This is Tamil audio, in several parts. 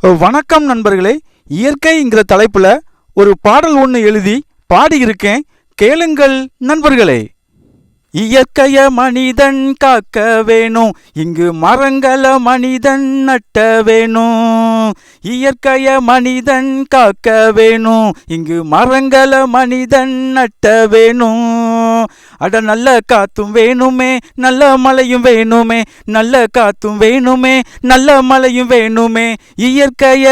வணக்கம் நண்பர்களே. இயற்கைங்கிற தலைப்புல ஒரு பாடல் ஒன்று எழுதி பாடியிருக்கேன். கேளுங்கள் நண்பர்களே. இயற்கைய மனிதன் காக்க வேணும். இங்கு மரங்கள மனிதன் நட்ட வேணும். இயற்கைய மனிதன் காக்க வேணும். இங்கு மரங்கள மனிதன் நட்ட வேணும். அட நல்ல காத்தும் வேணுமே நல்ல மழையும் வேணுமே நல்ல காத்தும் வேணுமே நல்ல மழையும் வேணுமே. இயற்கைய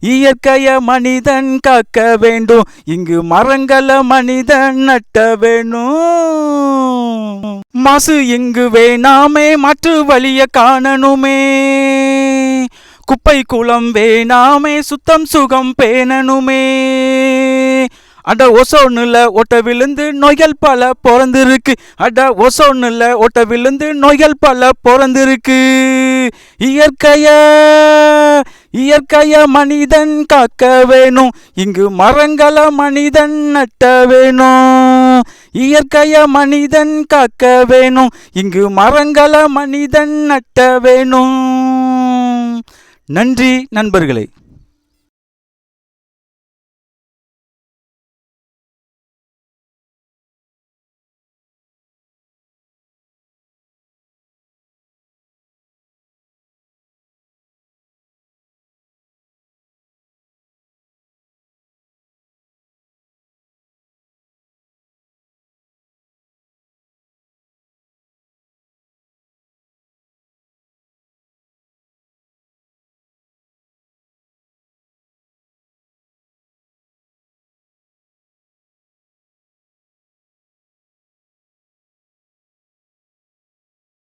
இயற்கைய மனிதன் காக்க வேண்டும். இங்கு மரங்கள மனிதன் நட்ட வேணும். மாசு இங்கு வேணாமே மாற்று வழிய காணணுமே. குப்பை குளம் வேணாமே சுத்தம் சுகம் பேணணுமே. அட இல்லை ஒட்ட விழுந்து நொயல் பல பிறந்திருக்கு. அட இல்லை ஒட்ட விழுந்து நொயல் பல பிறந்திருக்கு. இயற்கைய இயற்கைய மனிதன் காக்க வேணும். இங்கு மரங்கள மனிதன் நட்ட வேணும். இயற்கைய மனிதன் காக்க வேணும். இங்கு மரங்கள மனிதன் நட்ட வேணும். நன்றி நண்பர்களே.